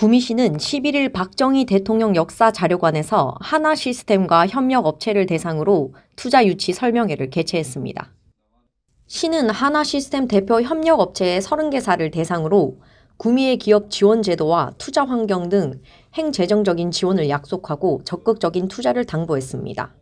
구미시는 11일 박정희 대통령 역사 자료관에서 하나 시스템과 협력 업체를 대상으로 투자 유치 설명회를 개최했습니다. 시는 하나 시스템 대표 협력 업체의 30개사를 대상으로 구미의 기업 지원 제도와 투자 환경 등 행재정적인 지원을 약속하고 적극적인 투자를 당부했습니다.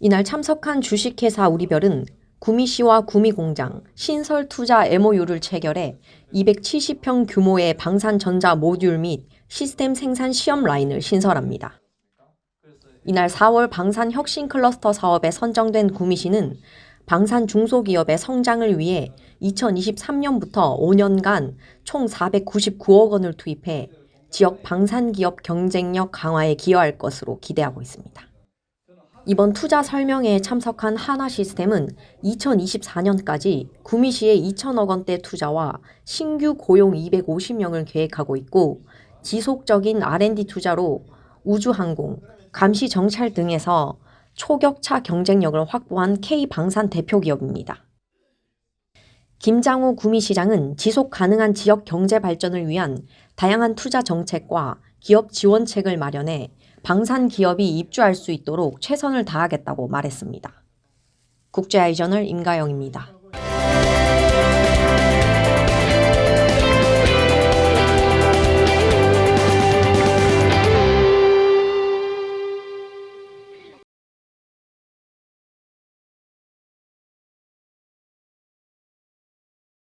이날 참석한 주식회사 우리별은 구미시와 구미공장 신설 투자 MOU를 체결해 270평 규모의 방산 전자 모듈 및 시스템 생산 시험 라인을 신설합니다. 이날 4월 방산 혁신 클러스터 사업에 선정된 구미시는 방산 중소기업의 성장을 위해 2023년부터 5년간 총 499억 원을 투입해 지역 방산 기업 경쟁력 강화에 기여할 것으로 기대하고 있습니다. 이번 투자 설명회에 참석한 하나 시스템은 2024년까지 구미시에 2천억 원대 투자와 신규 고용 250명을 계획하고 있고 지속적인 R&D 투자로 우주항공, 감시 정찰 등에서 초격차 경쟁력을 확보한 K방산 대표 기업입니다. 김장호 구미시장은 지속 가능한 지역 경제 발전을 위한 다양한 투자 정책과 기업 지원책을 마련해 방산 기업이 입주할 수 있도록 최선을 다하겠다고 말했습니다. 국제아이저널 임가영입니다.